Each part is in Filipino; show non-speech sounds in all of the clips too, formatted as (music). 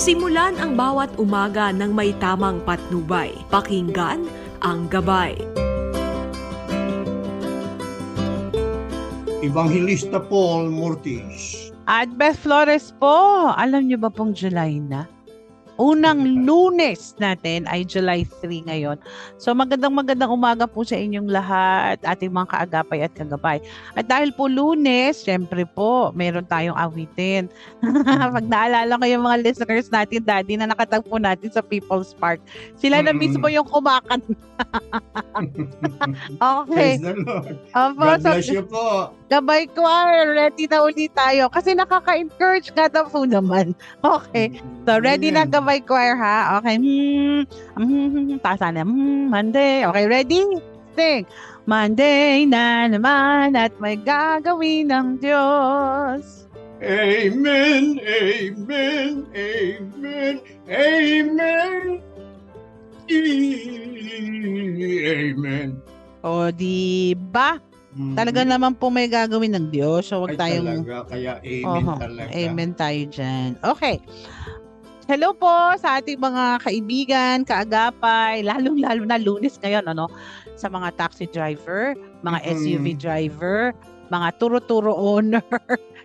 Simulan ang bawat umaga ng may tamang patnubay. Pakinggan ang gabay. Evangelista Paul Mortis. At Beth Flores po, alam niyo ba pong July na? Unang lunes natin ay July 3 ngayon. So magandang magandang umaga po sa inyong lahat, ating mga kaagapay at kagabay. At dahil po lunes, syempre po, meron tayong awitin. (laughs) Pag naalala ko yung mga listeners natin, daddy, na nakatagpo natin sa People's Park, sila na mismo yung kumakan. (laughs) okay. Praise the Lord. Opo, God so- bless you po. Gabay choir, ready na ulit tayo. Kasi nakaka-encourage ka na po naman. Okay. So, ready na Amen. Gabay choir ha? Okay. Hmm, hmm, taasa na. Hmm, Monday. Okay, ready? Sing. Monday na naman at may gagawin ng Diyos. Amen, amen, amen, amen. Amen. O, di ba? Mm. Talaga naman po may gagawin ng Diyos. So, Ay, wag tayong talaga, kaya amen Oho, talaga. Amen tayo dyan. Okay. Hello po sa ating mga kaibigan, kaagapay, lalong-lalo na lunes ngayon, ano? Sa mga taxi driver, mga Mhm. SUV driver, mga turo-turo owner,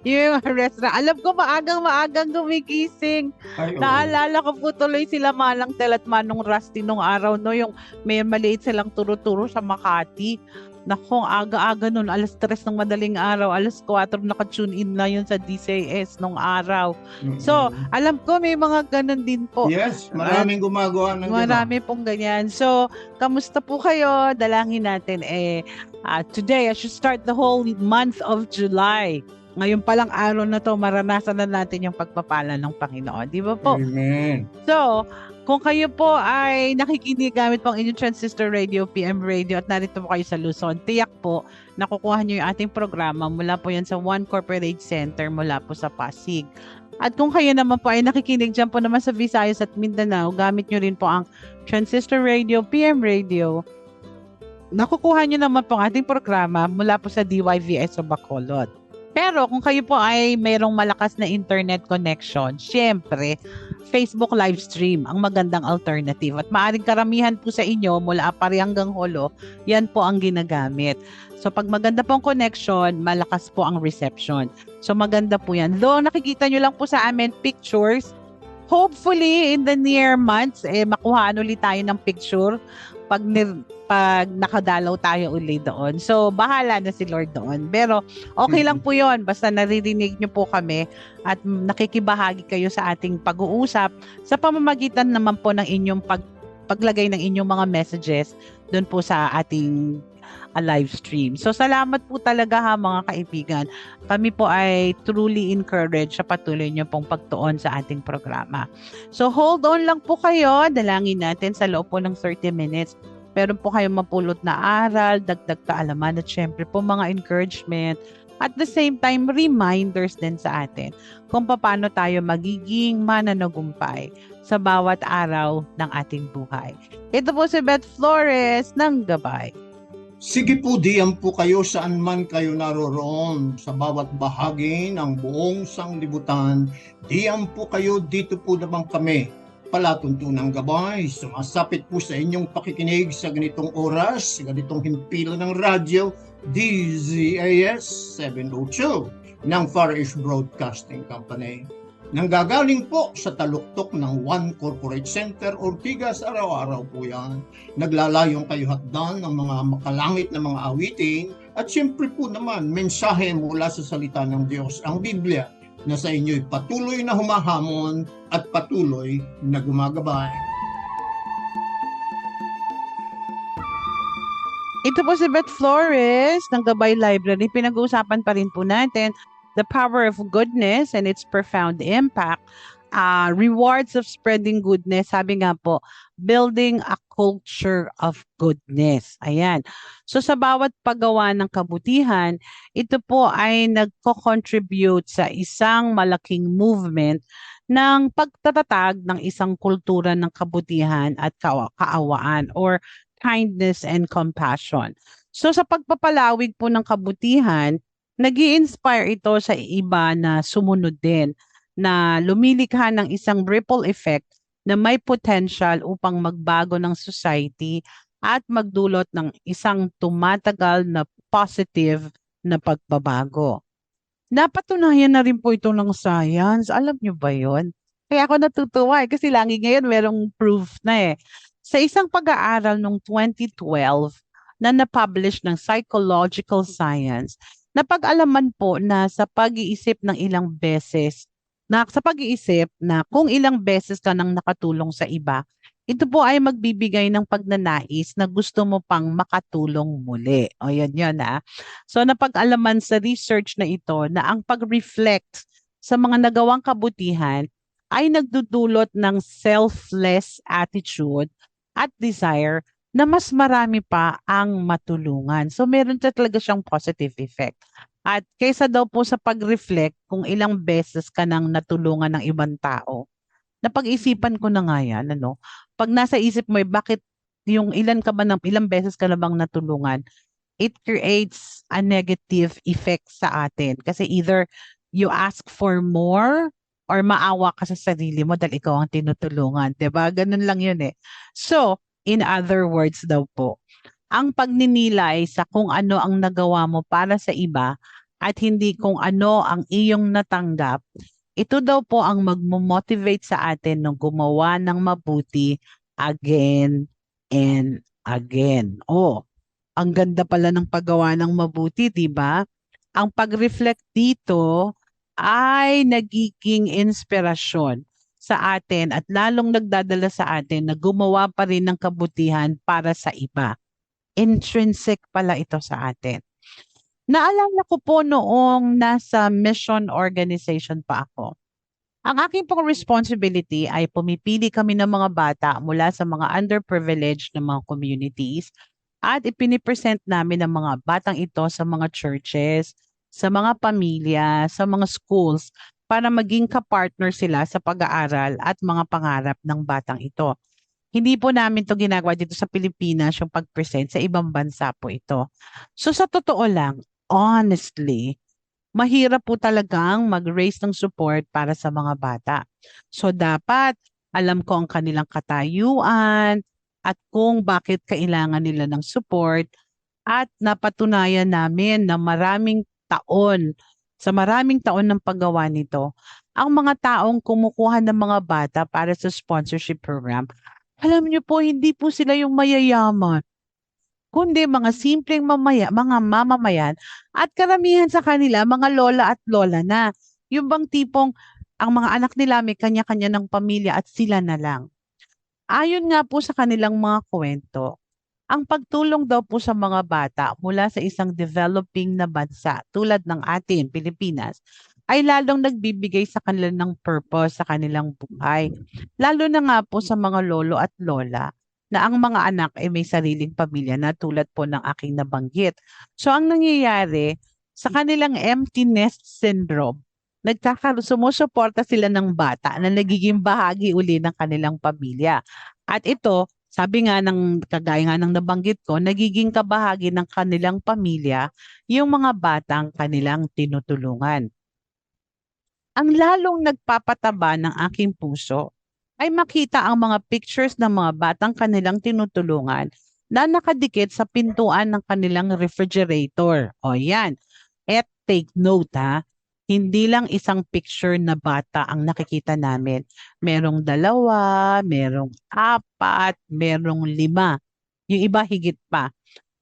yung mga restaurant. Alam ko maagang-maagang gumigising. Ay. Naalala ko po tuloy sila Malang Tel at Manong Rusty nung araw, no? Yung may maliit silang turo-turo sa Makati. Nako, aga-aga nun, alas 3 ng madaling araw, alas 4 naka-tune in na yun sa DCS nung araw. Mm-mm. So, alam ko may mga ganun din po. yes, maraming gumagawa ng Marami pong ganyan. So, kamusta po kayo? Dalangin natin eh ah, today I should start the whole month of July. Ngayon palang araw na to, maranasan na natin yung pagpapala ng Panginoon. Di ba po? Amen. So, kung kayo po ay nakikinig gamit pang inyong transistor radio, PM radio, at narito po kayo sa Luzon, tiyak po, nakukuha nyo yung ating programa mula po yan sa One Corporate Center mula po sa Pasig. At kung kayo naman po ay nakikinig dyan po naman sa Visayas at Mindanao, gamit nyo rin po ang transistor radio, PM radio, nakukuha nyo naman po ang ating programa mula po sa DYVS o Bacolod. Pero kung kayo po ay mayroong malakas na internet connection, syempre, Facebook live stream ang magandang alternative. At maaaring karamihan po sa inyo mula Apari hanggang Holo, yan po ang ginagamit. So pag maganda pong connection, malakas po ang reception. So maganda po yan. Though nakikita nyo lang po sa amin pictures, hopefully in the near months, eh, makuhaan ulit tayo ng picture pag, nir- pag nakadalaw tayo uli doon. So bahala na si Lord doon. Pero okay lang po yon Basta naririnig nyo po kami at nakikibahagi kayo sa ating pag-uusap sa pamamagitan naman po ng inyong pag paglagay ng inyong mga messages doon po sa ating a live stream. So salamat po talaga ha mga kaibigan. Kami po ay truly encouraged sa patuloy niyo pong pagtuon sa ating programa. So hold on lang po kayo. Dalangin natin sa loob po ng 30 minutes. Meron po kayong mapulot na aral, dagdag kaalaman at syempre po mga encouragement at the same time reminders din sa atin kung paano tayo magiging mananagumpay sa bawat araw ng ating buhay. Ito po si Beth Flores ng Gabay. Sige po, diyan po kayo saan man kayo naroroon sa bawat bahagi ng buong sanglibutan. Diyan po kayo, dito po naman kami. Palatuntunang gabay, sumasapit po sa inyong pakikinig sa ganitong oras, sa ganitong himpilan ng radyo, DZAS 702 ng Far East Broadcasting Company. Nanggagaling po sa taluktok ng One Corporate Center, Ortigas, araw-araw po yan naglalayong kayo hatdan ng mga makalangit na mga awitin at siyempre po naman mensahe mula sa salita ng Diyos, ang Biblia, na sa inyo'y patuloy na humahamon at patuloy na gumagabay. Ito po si Beth Flores ng Gabay Library. Pinag-uusapan pa rin po natin the power of goodness and its profound impact. Uh, rewards of spreading goodness. Sabi nga po, building a culture of goodness. Ayan. So sa bawat paggawa ng kabutihan, ito po ay nagko-contribute sa isang malaking movement ng pagtatatag ng isang kultura ng kabutihan at kawa- kaawaan or kindness and compassion. So sa pagpapalawig po ng kabutihan, nag inspire ito sa iba na sumunod din na lumilikha ng isang ripple effect na may potential upang magbago ng society at magdulot ng isang tumatagal na positive na pagbabago. Napatunayan na rin po ito ng science. Alam niyo ba yon? Kaya ako natutuwa eh, kasi lagi ngayon merong proof na eh. Sa isang pag-aaral noong 2012 na na-publish ng Psychological Science, napag-alaman po na sa pag-iisip ng ilang beses, na sa pag-iisip na kung ilang beses ka nang nakatulong sa iba, ito po ay magbibigay ng pagnanais na gusto mo pang makatulong muli. O yan yun ah. So napag-alaman sa research na ito na ang pag-reflect sa mga nagawang kabutihan ay nagdudulot ng selfless attitude at desire na mas marami pa ang matulungan. So meron siya talaga siyang positive effect. At kaysa daw po sa pag-reflect kung ilang beses ka nang natulungan ng ibang tao, napag-isipan ko na nga yan, ano, pag nasa isip mo, eh, bakit yung ilan ka ba ng, ilang beses ka na bang natulungan, it creates a negative effect sa atin. Kasi either you ask for more or maawa ka sa sarili mo dahil ikaw ang tinutulungan. ba Ganun lang yun eh. So, in other words daw po, ang pagninilay sa kung ano ang nagawa mo para sa iba at hindi kung ano ang iyong natanggap, ito daw po ang magmo-motivate sa atin ng gumawa ng mabuti again and again. Oh, ang ganda pala ng paggawa ng mabuti, 'di ba? Ang pag-reflect dito ay nagiging inspirasyon sa atin at lalong nagdadala sa atin na gumawa pa rin ng kabutihan para sa iba. Intrinsic pala ito sa atin. Naalala ko po noong nasa mission organization pa ako. Ang aking pong responsibility ay pumipili kami ng mga bata mula sa mga underprivileged na mga communities at ipinipresent namin ang mga batang ito sa mga churches, sa mga pamilya, sa mga schools para maging kapartner sila sa pag-aaral at mga pangarap ng batang ito. Hindi po namin to ginagawa dito sa Pilipinas yung pag-present sa ibang bansa po ito. So sa totoo lang, honestly, mahirap po talagang mag-raise ng support para sa mga bata. So dapat alam ko ang kanilang katayuan at kung bakit kailangan nila ng support at napatunayan namin na maraming taon, sa maraming taon ng paggawa nito, ang mga taong kumukuha ng mga bata para sa sponsorship program, alam niyo po, hindi po sila yung mayayaman kundi mga simpleng mamaya, mga mamamayan at karamihan sa kanila mga lola at lola na. Yung bang tipong ang mga anak nila may kanya-kanya ng pamilya at sila na lang. Ayon nga po sa kanilang mga kwento, ang pagtulong daw po sa mga bata mula sa isang developing na bansa tulad ng atin, Pilipinas, ay lalong nagbibigay sa kanila ng purpose sa kanilang buhay. Lalo na nga po sa mga lolo at lola na ang mga anak ay may sariling pamilya na tulad po ng aking nabanggit. So ang nangyayari sa kanilang empty nest syndrome, nagkakaroon, sumusuporta sila ng bata na nagiging bahagi uli ng kanilang pamilya. At ito, sabi nga ng kagaya nga ng nabanggit ko, nagiging kabahagi ng kanilang pamilya yung mga batang kanilang tinutulungan. Ang lalong nagpapataba ng aking puso ay makita ang mga pictures ng mga batang kanilang tinutulungan na nakadikit sa pintuan ng kanilang refrigerator. O yan. At take note ha, hindi lang isang picture na bata ang nakikita namin. Merong dalawa, merong apat, merong lima. Yung iba higit pa.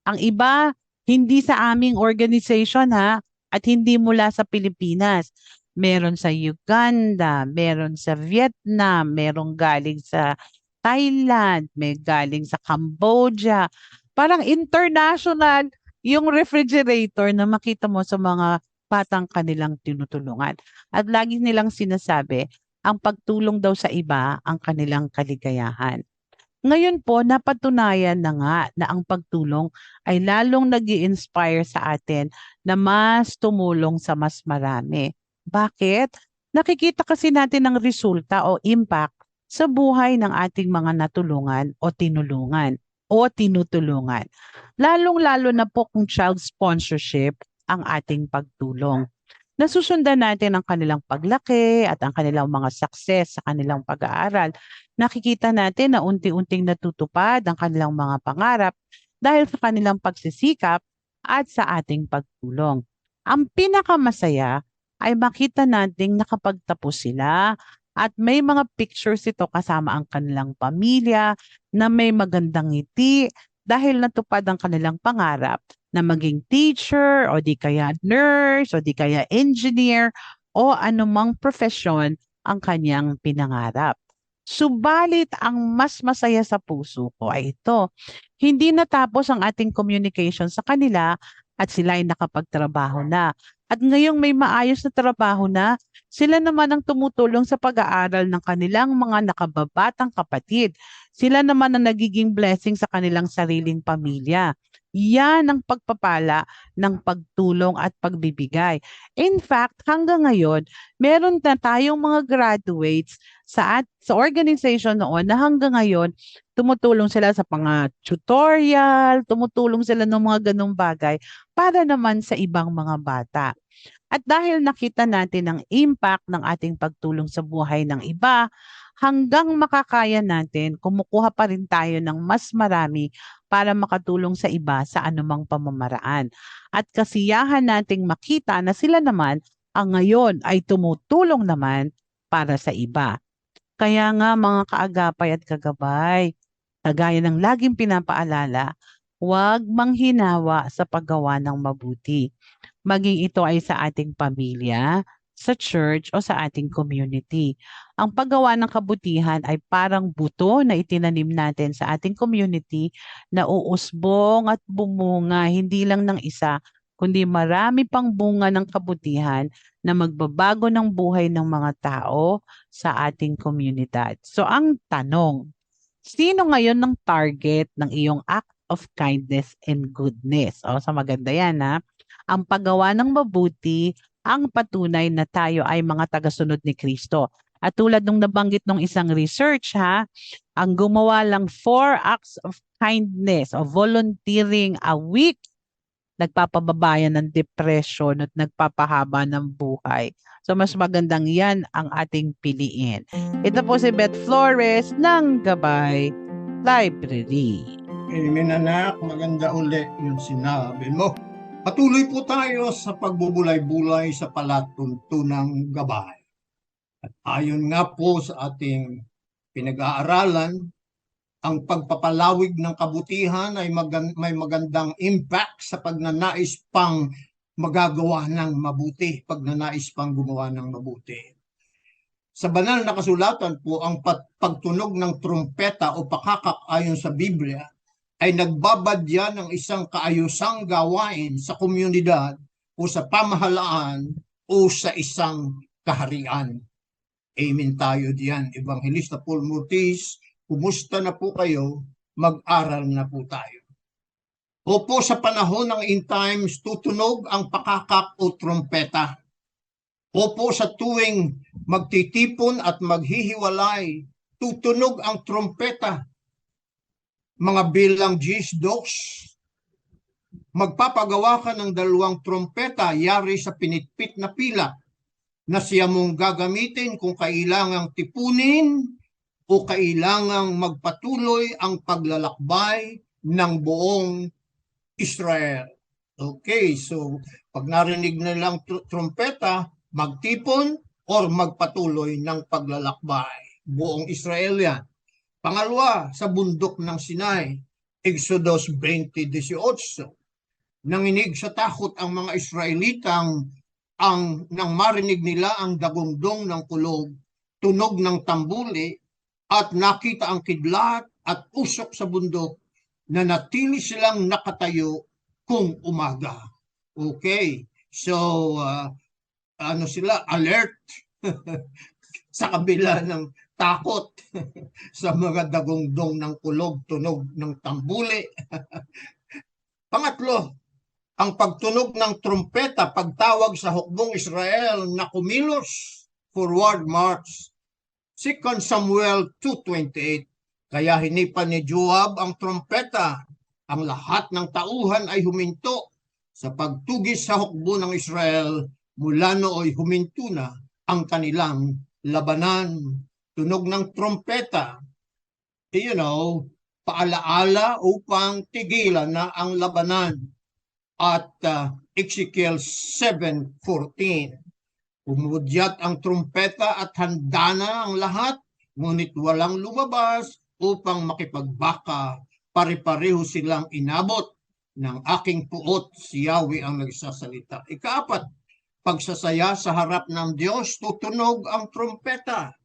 Ang iba, hindi sa aming organization ha, at hindi mula sa Pilipinas meron sa Uganda, meron sa Vietnam, meron galing sa Thailand, may galing sa Cambodia. Parang international yung refrigerator na makita mo sa mga batang kanilang tinutulungan. At lagi nilang sinasabi, ang pagtulong daw sa iba ang kanilang kaligayahan. Ngayon po, napatunayan na nga na ang pagtulong ay lalong nag inspire sa atin na mas tumulong sa mas marami. Bakit? Nakikita kasi natin ang resulta o impact sa buhay ng ating mga natulungan o tinulungan o tinutulungan. Lalong-lalo na po kung child sponsorship ang ating pagtulong. nasusundan natin ang kanilang paglaki at ang kanilang mga success sa kanilang pag-aaral. Nakikita natin na unti-unting natutupad ang kanilang mga pangarap dahil sa kanilang pagsisikap at sa ating pagtulong. Ang pinakamasaya ay makita nating nakapagtapos sila at may mga pictures ito kasama ang kanilang pamilya na may magandang ngiti dahil natupad ang kanilang pangarap na maging teacher o di kaya nurse o di kaya engineer o anumang profesyon ang kanyang pinangarap. Subalit ang mas masaya sa puso ko ay ito. Hindi natapos ang ating communication sa kanila at sila ay nakapagtrabaho na. At ngayong may maayos na trabaho na, sila naman ang tumutulong sa pag-aaral ng kanilang mga nakababatang kapatid. Sila naman ang nagiging blessing sa kanilang sariling pamilya. Yan ang pagpapala ng pagtulong at pagbibigay. In fact, hanggang ngayon, meron na tayong mga graduates sa, at, sa organization noon na hanggang ngayon, tumutulong sila sa mga tutorial, tumutulong sila ng mga ganong bagay para naman sa ibang mga bata. At dahil nakita natin ang impact ng ating pagtulong sa buhay ng iba, hanggang makakaya natin, kumukuha pa rin tayo ng mas marami para makatulong sa iba sa anumang pamamaraan. At kasiyahan nating makita na sila naman ang ngayon ay tumutulong naman para sa iba. Kaya nga mga kaagapay at kagabay, kagaya ng laging pinapaalala, huwag manghinawa sa paggawa ng mabuti. Maging ito ay sa ating pamilya, sa church o sa ating community. Ang paggawa ng kabutihan ay parang buto na itinanim natin sa ating community na uusbong at bumunga hindi lang ng isa, kundi marami pang bunga ng kabutihan na magbabago ng buhay ng mga tao sa ating komunidad. So ang tanong, sino ngayon ng target ng iyong act of kindness and goodness? O, sa maganda yan ha. Ang paggawa ng mabuti ang patunay na tayo ay mga tagasunod ni Kristo. At tulad nung nabanggit ng isang research ha, ang gumawa lang four acts of kindness o volunteering a week, nagpapababayan ng depression at nagpapahaba ng buhay. So mas magandang yan ang ating piliin. Ito po si Beth Flores ng Gabay Library. Amen anak, maganda uli yung sinabi mo. Patuloy po tayo sa pagbubulay-bulay sa palatuntunang gabay. At ayon nga po sa ating pinag-aaralan, ang pagpapalawig ng kabutihan ay magan- may magandang impact sa pagnanais pang magagawa ng mabuti, pagnanais pang gumawa ng mabuti. Sa banal na kasulatan po, ang pagtunog ng trumpeta o pakakak ayon sa Biblia ay nagbabadya ng isang kaayusang gawain sa komunidad o sa pamahalaan o sa isang kaharian. Amen tayo diyan. Evangelista Paul Murtis, kumusta na po kayo? Mag-aral na po tayo. Opo, sa panahon ng end times, tutunog ang pakakak o trompeta. Opo, sa tuwing magtitipon at maghihiwalay, tutunog ang trompeta mga bilang G's dos, magpapagawa ka ng dalawang trompeta yari sa pinitpit na pila na siya mong gagamitin kung kailangang tipunin o kailangang magpatuloy ang paglalakbay ng buong Israel. Okay, so pag narinig nilang tr- trompeta, magtipon or magpatuloy ng paglalakbay. Buong Israel yan. Pangalawa, sa bundok ng Sinai, Exodus 20:18. Nanginig sa takot ang mga Israelitang ang nang marinig nila ang dagundong ng kulog, tunog ng tambuli at nakita ang kidlat at usok sa bundok na natili silang nakatayo kung umaga. Okay. So uh, ano sila alert (laughs) sa kabila ng takot (laughs) sa mga dagongdong ng kulog, tunog ng tambuli. (laughs) Pangatlo, ang pagtunog ng trumpeta pagtawag sa hukbong Israel na kumilos forward march. 2 Samuel 2.28 Kaya hinipan ni Joab ang trumpeta. Ang lahat ng tauhan ay huminto sa pagtugis sa hukbo ng Israel mula nooy huminto na ang kanilang labanan. Tunog ng trompeta, you know, paalaala upang tigilan na ang labanan. At uh, Ezekiel 7.14, Umudyat ang trumpeta at handa na ang lahat, ngunit walang lumabas upang makipagbaka. Pare-pareho silang inabot ng aking puot, si Yahweh ang nagsasalita. Ikaapat, pagsasaya sa harap ng Diyos, tutunog ang trumpeta.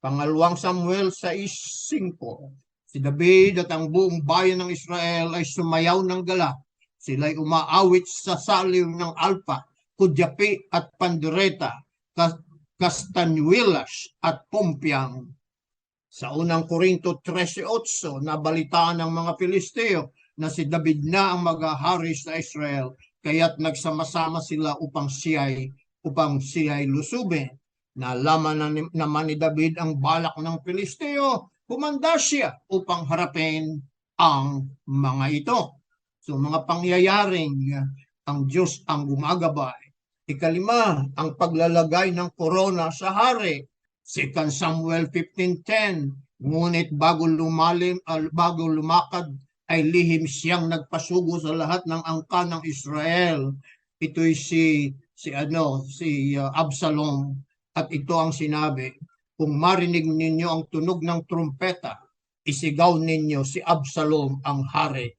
Pangalawang Samuel 6.5 Si David at ang buong bayan ng Israel ay sumayaw ng gala. Sila'y umaawit sa saliw ng alpa, kudyapi at pandereta, kas- kastanyuelas at pumpyang. Sa unang Korinto 13.8, nabalitaan ng mga Pilisteo na si David na ang maghahari sa Israel, kaya't nagsama-sama sila upang siya'y upang siya'y lusubin. Nalaman na ni- naman ni David ang balak ng Pilisteo, humanda siya upang harapin ang mga ito. So mga pangyayaring uh, ang Diyos ang gumagabay. Ikalima, ang paglalagay ng korona sa hari. 2 Samuel 15.10 Ngunit bago lumalim, al- bago lumakad, ay lihim siyang nagpasugo sa lahat ng angka ng Israel. Ito'y si si ano, si uh, Absalom at ito ang sinabi, kung marinig ninyo ang tunog ng trumpeta, isigaw ninyo si Absalom ang hari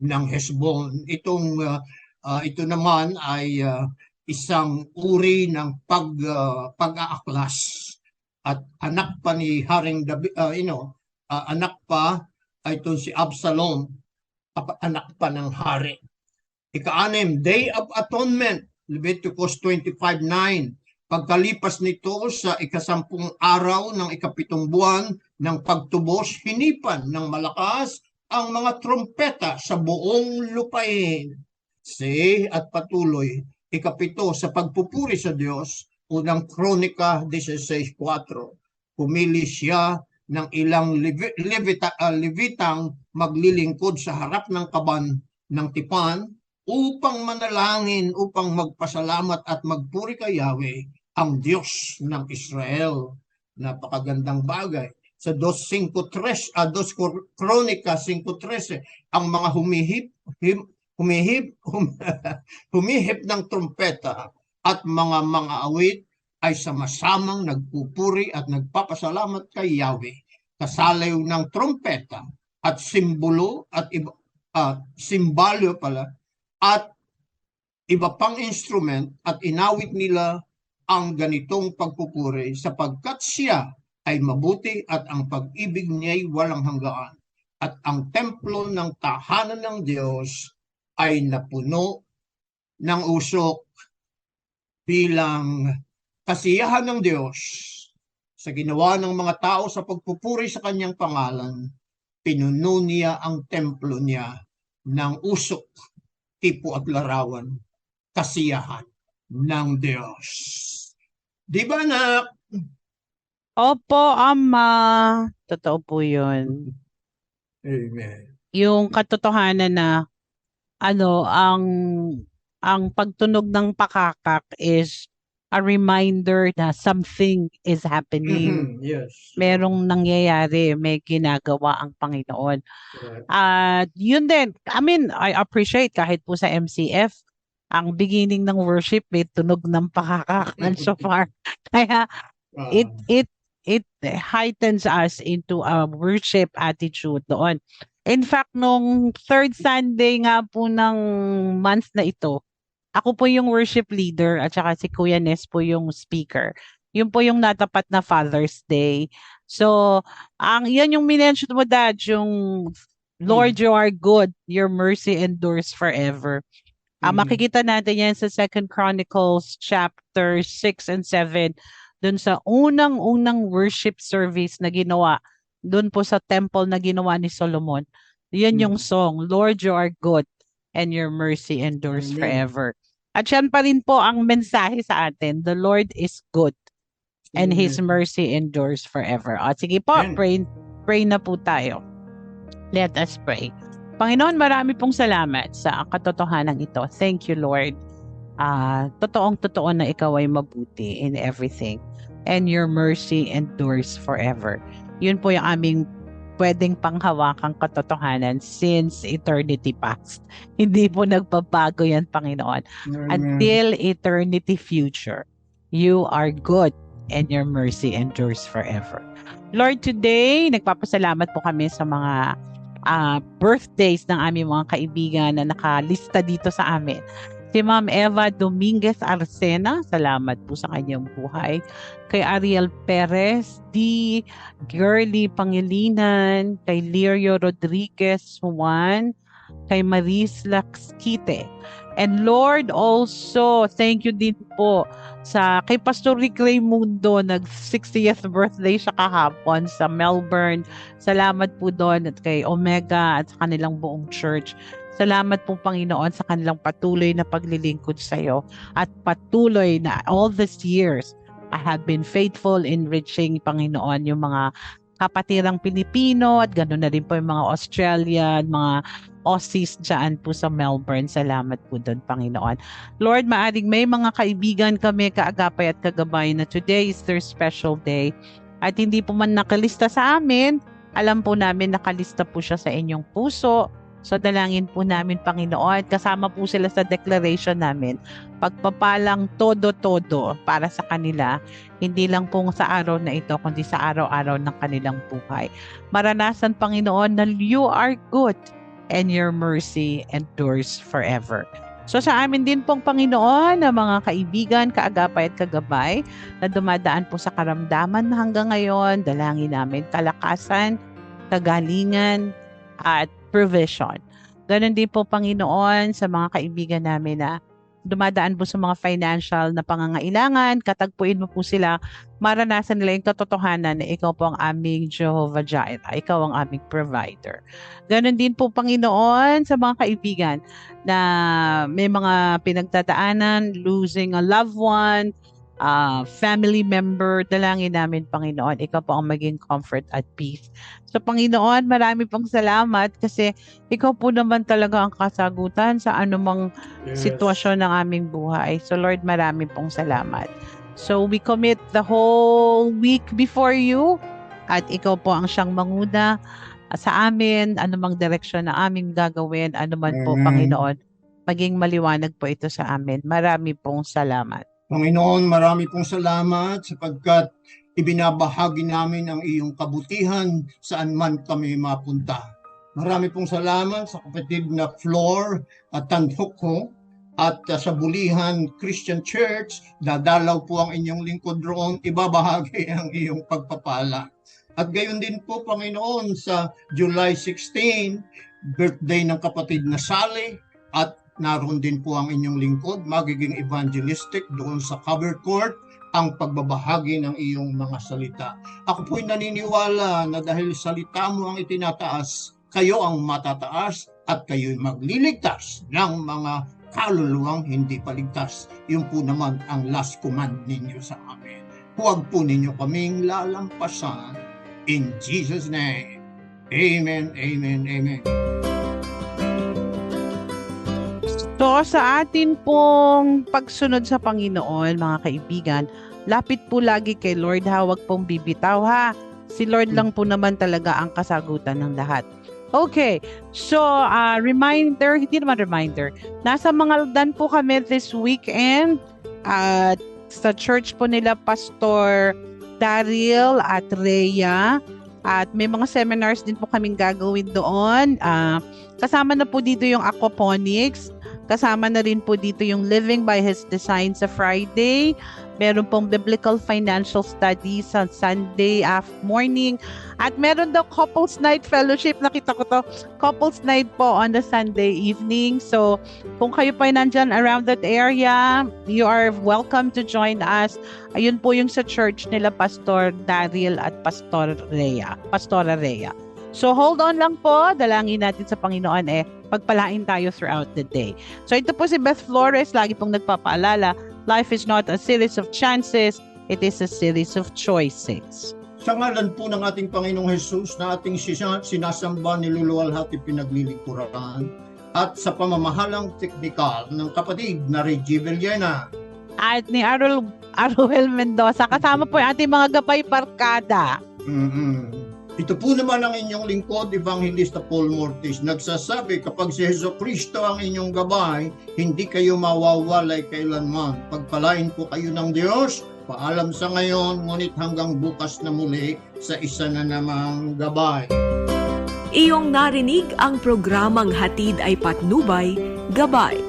ng Hesbon. Itong uh, uh, ito naman ay uh, isang uri ng pag uh, pag-aaklas at anak pa ni Haring Dabi, uh, you know, uh, anak pa ay ito si Absalom, anak pa ng hari. Ika-anim, Day of Atonement, Leviticus 25.9. Pagkalipas nito sa ikasampung araw ng ikapitong buwan ng pagtubos, hinipan ng malakas ang mga trompeta sa buong lupain. Si at patuloy, ikapito sa pagpupuri sa Diyos, unang kronika 16.4. Pumili siya ng ilang levi- levita, ah, levitang maglilingkod sa harap ng kaban ng tipan upang manalangin, upang magpasalamat at magpuri kay Yahweh, ang Diyos ng Israel. Napakagandang bagay. Sa 2.5.3, ah, 2 Kor- Kronika 5.13, ang mga humihip, him, humihip, hum, (laughs) humihip ng trumpeta at mga mga awit ay sama-samang nagpupuri at nagpapasalamat kay Yahweh. Kasalaw ng trumpeta at simbolo at iba, ah, simbalyo pala at iba pang instrument at inawit nila ang ganitong pagpupuri sapagkat siya ay mabuti at ang pag-ibig niya'y walang hanggaan at ang templo ng tahanan ng Diyos ay napuno ng usok bilang kasiyahan ng Diyos. Sa ginawa ng mga tao sa pagpupuri sa kanyang pangalan, pinuno niya ang templo niya ng usok, tipo at larawan, kasiyahan ng Diyos. Di ba na Opo, Ama. Totoo po yun. Amen. Yung katotohanan na ano, ang ang pagtunog ng pakakak is a reminder na something is happening. Mhm, Yes. Merong nangyayari, may ginagawa ang Panginoon. At yun din, I mean, I appreciate kahit po sa MCF, ang beginning ng worship may tunog ng pakakak and (laughs) so far. Kaya Ah, it it it heightens us into a worship attitude doon. In fact, nung third Sunday nga po ng month na ito, ako po yung worship leader at saka si Kuya Nes po yung speaker. Yun po yung natapat na Father's Day. So, ang yan yung minention mo dad, yung Lord, you are good, your mercy endures forever. Ah, Mhm. makikita natin yan sa Second Chronicles chapter 6 and 7 dun sa unang-unang worship service na ginawa dun po sa temple na ginawa ni Solomon. Yan Mm. yung song, Lord, you are good and your mercy endures Amen. forever. At yan pa rin po ang mensahe sa atin, the Lord is good and His Amen. mercy endures forever. O sige po, Amen. pray, pray na po tayo. Let us pray. Panginoon, marami pong salamat sa katotohanan ito. Thank you, Lord. ah totoong totoo na ikaw ay mabuti in everything and your mercy endures forever. Yun po yung aming pwedeng panghawakang katotohanan since eternity past. (laughs) Hindi po nagbabago yan, Panginoon. Until eternity future, you are good and your mercy endures forever. Lord, today, nagpapasalamat po kami sa mga ah, birthdays ng aming mga kaibigan na nakalista dito sa amin. Si Ma'am Eva Dominguez Arcena, salamat po sa kanyang buhay. Kay Ariel Perez, D. Girly Pangilinan, kay Lirio Rodriguez Juan, kay Maris Laxquite. And Lord, also, thank you din po sa kay Pastor Rick Raimundo, nag 60th birthday siya kahapon sa Melbourne. Salamat po doon at kay Omega at sa kanilang buong church. Salamat po Panginoon sa kanilang patuloy na paglilingkod sa iyo at patuloy na all these years I have been faithful in reaching Panginoon yung mga kapatirang Pilipino at ganoon na rin po yung mga Australian, mga Aussies dyan po sa Melbourne. Salamat po doon, Panginoon. Lord, maaring may mga kaibigan kami, kaagapay at kagabay na today is their special day. At hindi po man nakalista sa amin, alam po namin nakalista po siya sa inyong puso. So dalangin po namin, Panginoon, kasama po sila sa declaration namin. Pagpapalang todo-todo para sa kanila, hindi lang po sa araw na ito, kundi sa araw-araw ng kanilang buhay. Maranasan, Panginoon, na you are good and your mercy endures forever. So sa amin din pong Panginoon, na mga kaibigan, kaagapay at kagabay na dumadaan po sa karamdaman hanggang ngayon, dalangin namin kalakasan, kagalingan, at provision. Ganon din po Panginoon sa mga kaibigan namin na dumadaan po sa mga financial na pangangailangan, katagpuin mo po sila, maranasan nila yung katotohanan na ikaw po ang aming Jehovah Jireh, ikaw ang aming provider. Ganon din po Panginoon sa mga kaibigan na may mga pinagtataanan, losing a loved one, uh, family member, dalangin namin Panginoon, ikaw po ang maging comfort at peace. So Panginoon, marami pong salamat kasi ikaw po naman talaga ang kasagutan sa anumang sitwasyon ng aming buhay. So Lord, marami pong salamat. So we commit the whole week before you at ikaw po ang siyang manguna sa amin, anumang direksyon na aming gagawin, anuman po Amen. Panginoon, maging maliwanag po ito sa amin. Marami pong salamat. Panginoon, marami pong salamat sapagkat ibinabahagi namin ang iyong kabutihan saan man kami mapunta. Marami pong salamat sa kapatid na Flor at Tandok ko at uh, sa Bulihan Christian Church, dadalaw po ang inyong lingkod roon, ibabahagi (laughs) ang iyong pagpapala. At gayon din po, Panginoon, sa July 16, birthday ng kapatid na Sally, at naroon din po ang inyong lingkod, magiging evangelistic doon sa cover court ang pagbabahagi ng iyong mga salita. Ako po'y naniniwala na dahil salita mo ang itinataas, kayo ang matataas at kayo'y magliligtas ng mga kaluluwang hindi paligtas. Yun po naman ang last command ninyo sa amin. Huwag po ninyo kaming lalampasan. In Jesus' name. Amen, amen, amen. So sa atin pong pagsunod sa Panginoon, mga kaibigan, lapit po lagi kay Lord ha, huwag pong bibitaw ha. Si Lord lang po naman talaga ang kasagutan ng lahat. Okay, so uh, reminder, hindi naman reminder, nasa Mangaldan po kami this weekend at sa church po nila Pastor Daryl at Rhea at may mga seminars din po kaming gagawin doon. Ah, kasama na po dito yung aquaponics, Kasama na rin po dito yung Living by His Design sa Friday. Meron pong Biblical Financial Studies sa Sunday after morning. At meron daw Couples Night Fellowship. Nakita ko to. Couples Night po on the Sunday evening. So, kung kayo pa nandyan around that area, you are welcome to join us. Ayun po yung sa church nila Pastor Daryl at Pastor Rhea. Pastora Rhea. So hold on lang po, dalangin natin sa Panginoon eh, pagpalain tayo throughout the day. So ito po si Beth Flores, lagi pong nagpapaalala, life is not a series of chances, it is a series of choices. Sa ngalan po ng ating Panginoong Jesus na ating sinasamba, niluluwalhati, pinaglilingkuran, at sa pamamahalang teknikal ng kapatid na Reggie Villena. At ni Arul, Aruel Mendoza. Kasama po yung ating mga gabay barkada. mm Ito po naman ang inyong lingkod, Evangelista Paul Mortis. Nagsasabi, kapag si Heso Kristo ang inyong gabay, hindi kayo mawawalay kailanman. Pagpalain po kayo ng Diyos, paalam sa ngayon, ngunit hanggang bukas na muli sa isa na namang gabay. Iyong narinig ang programang Hatid ay Patnubay, Gabay